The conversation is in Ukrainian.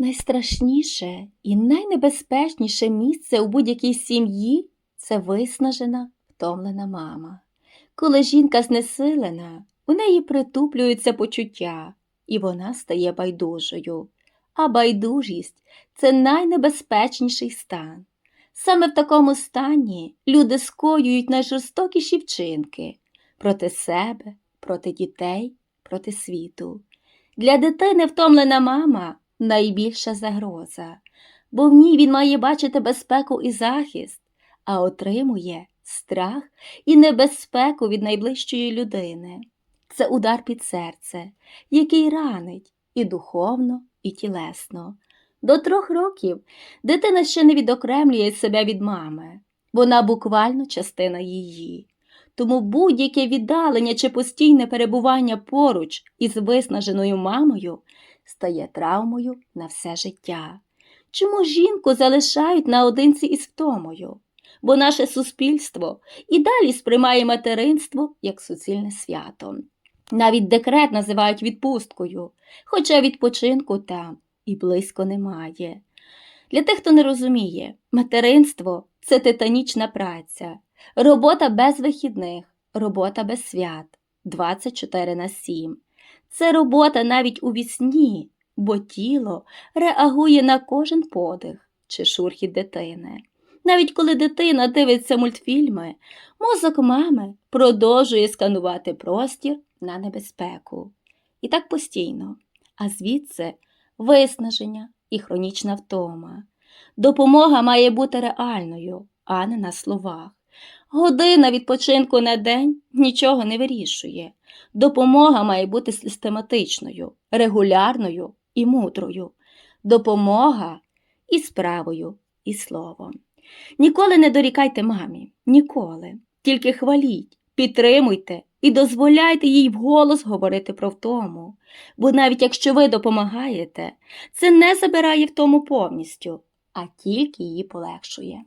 Найстрашніше і найнебезпечніше місце у будь-якій сім'ї це виснажена, втомлена мама. Коли жінка знесилена, у неї притуплюються почуття, і вона стає байдужою. А байдужість це найнебезпечніший стан. Саме в такому стані люди скоюють найжорстокіші вчинки проти себе, проти дітей, проти світу. Для дитини втомлена мама найбільша загроза, бо в ній він має бачити безпеку і захист, а отримує страх і небезпеку від найближчої людини. Це удар під серце, який ранить і духовно, і тілесно. До трьох років дитина ще не відокремлює себе від мами, вона буквально частина її. Тому будь-яке віддалення чи постійне перебування поруч із виснаженою мамою стає травмою на все життя. Чому жінку залишають наодинці із втомою? Бо наше суспільство і далі сприймає материнство як суцільне свято. Навіть декрет називають відпусткою, хоча відпочинку там і близько немає. Для тих, хто не розуміє, материнство це титанічна праця, робота без вихідних, робота без свят, 24 на 7. Це робота навіть у вісні, бо тіло реагує на кожен подих чи шурхіт дитини. Навіть коли дитина дивиться мультфільми, мозок мами продовжує сканувати простір на небезпеку. І так постійно, а звідси виснаження і хронічна втома. Допомога має бути реальною, а не на словах. Година відпочинку на день нічого не вирішує. Допомога має бути систематичною, регулярною і мудрою. Допомога і справою, і словом. Ніколи не дорікайте мамі, ніколи. Тільки хваліть, підтримуйте і дозволяйте їй вголос говорити про втому. Бо навіть якщо ви допомагаєте, це не забирає втому повністю, а тільки її полегшує.